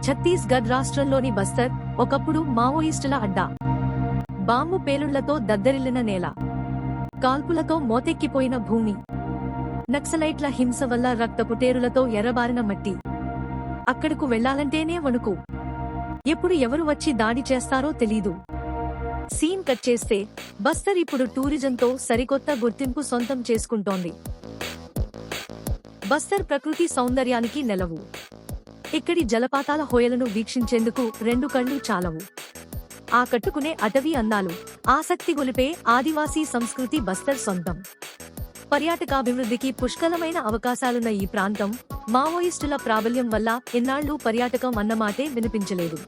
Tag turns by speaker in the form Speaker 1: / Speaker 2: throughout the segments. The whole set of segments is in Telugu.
Speaker 1: ఛత్తీస్గఢ్ రాష్ట్రంలోని బస్తర్ ఒకప్పుడు మావోయిస్టుల అడ్డా. బాంబు పేలుళ్ళతో దద్దరిల్లిన నేల. కాల్పులతో మోతెక్కిపోయిన భూమి. నక్సలైట్ల హింస వల్ల రక్తపుటేరులతో ఎర్రబారిన మట్టి. అక్కడకు వెళ్ళాలంటేనే వణుకు. ఎప్పుడు ఎవరు వచ్చి దాడి చేస్తారో తెలీదు. సీన్ కట్ చేస్తే బస్తర్ ఇప్పుడు టూరిజంతో సరికొత్త గుర్తింపు సొంతం చేసుకుంటోంది. బస్తర్ ప్రకృతి సౌందర్యానికి నెలవు. ఇక్కడి జలపాతాల హోయలను వీక్షించేందుకు రెండు కళ్ళు చాలవు. ఆ కట్టుకునే అటవీ అందాలు. ఆసక్తి గొలిపే ఆదివాసీ సంస్కృతి బస్తర్ సొంతం. పర్యాటకాభివృద్ధికి పుష్కలమైన అవకాశాలున్న ఈ ప్రాంతం మావోయిస్టుల ప్రాబల్యం వల్ల ఎన్నాళ్ళు పర్యాటకం అన్నమాటే వినిపించలేదు.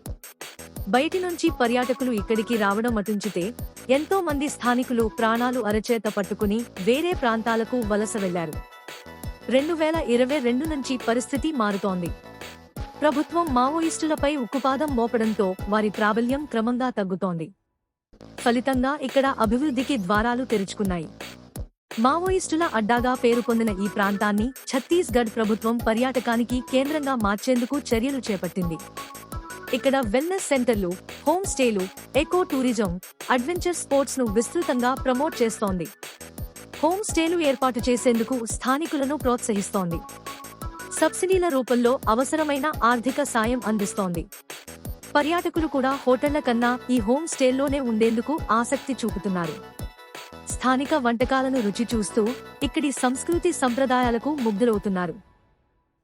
Speaker 1: బయటి నుంచి పర్యాటకులు ఇక్కడికి రావడం అటుంచితే ఎంతో మంది స్థానికులు ప్రాణాలు అరచేత పట్టుకుని వేరే ప్రాంతాలకు వలస వెళ్ళారు. రెండు వేల ఇరవై రెండు నుంచి పరిస్థితి మారుతోంది. ప్రభుత్వం మావోయిస్టులపై ఉక్కుపాదం మోపడంతో వారి ప్రాబల్యం క్రమంగా తగ్గుతోంది. ఫలితంగా ఇక్కడ అభివృద్ధికి ద్వారాలు తెరుచుకున్నాయి. మావోయిస్టుల అడ్డాగా పేరు పొందిన ఈ ప్రాంతాన్ని ఛత్తీస్గఢ్ ప్రభుత్వం పర్యాటకానికి కేంద్రంగా మార్చేందుకు చర్యలు చేపట్టింది. ఇక్కడ వెల్నెస్ సెంటర్లు హోమ్ స్టేలు ఎకో టూరిజం అడ్వెంచర్ స్పోర్ట్స్ను విస్తృతంగా ప్రమోట్ చేస్తోంది. హోమ్ స్టేలు ఏర్పాటు చేసేందుకు స్థానికులను ప్రోత్సహిస్తోంది. సబ్సిడీల రూపంలో అవసరమైన ఆర్థిక సాయం అందిస్తోంది. పర్యాటకులు కూడా హోటళ్ళ కన్నా ఈ హోమ్ స్టేల్లోనే ఉండేందుకు ఆసక్తి చూపుతున్నారు. స్థానిక వంటకాలను రుచి చూస్తూ ఇక్కడి సంస్కృతి సంప్రదాయాలకు ముగ్ధులవుతున్నారు.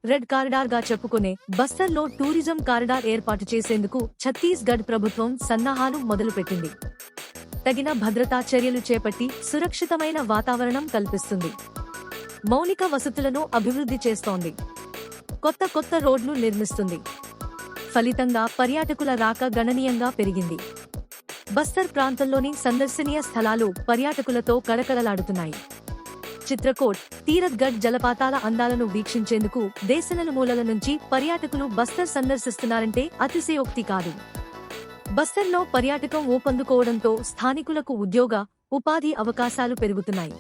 Speaker 1: రెడ్ కారిడార్గా చెప్పుకునే బస్తర్లో టూరిజం కారిడార్ ఏర్పాటు చేసేందుకు ఛత్తీస్గఢ్ ప్రభుత్వం సన్నాహాలు మొదలుపెట్టింది. తగిన భద్రతా చర్యలు చేపట్టి సురక్షితమైన వాతావరణం కల్పిస్తుంది. మౌలిక వసతులను అభివృద్ధి చేస్తోంది. కొత్త కొత్త రోడ్లు నిర్మిస్తుంది. ఫలితంగా పర్యాటకుల రాక గణనీయంగా పెరిగింది. బస్తర్ ప్రాంతంలోని సందర్శనీయ స్థలాలు పర్యాటకులతో కడకడలాడుతున్నాయి చిత్రకోట్ తీరత్గఢ్ జలపాతాల అందాలను వీక్షించేందుకు దేశ నలుమూలల నుంచి పర్యాటకులు బస్తర్ సందర్శిస్తున్నారంటే అతిశయోక్తి కాదు. బస్తర్లో పర్యాటకం ఊపందుకోవడంతో స్థానికులకు ఉద్యోగ ఉపాధి అవకాశాలు పెరుగుతున్నాయి.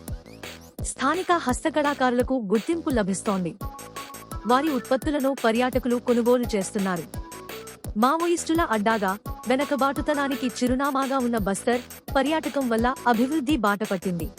Speaker 1: స్థానిక హస్తకళాకారులకు గుర్తింపు లభిస్తోంది. వారి ఉత్పత్తులను పర్యాటకులు కొనుగోలు చేస్తున్నారు. మావోయిస్టుల అడ్డాగా వెనకబాటుతనానికి చిరునామాగా ఉన్న బస్తర్ పర్యాటకం వల్ల అభివృద్ధి బాట పట్టింది.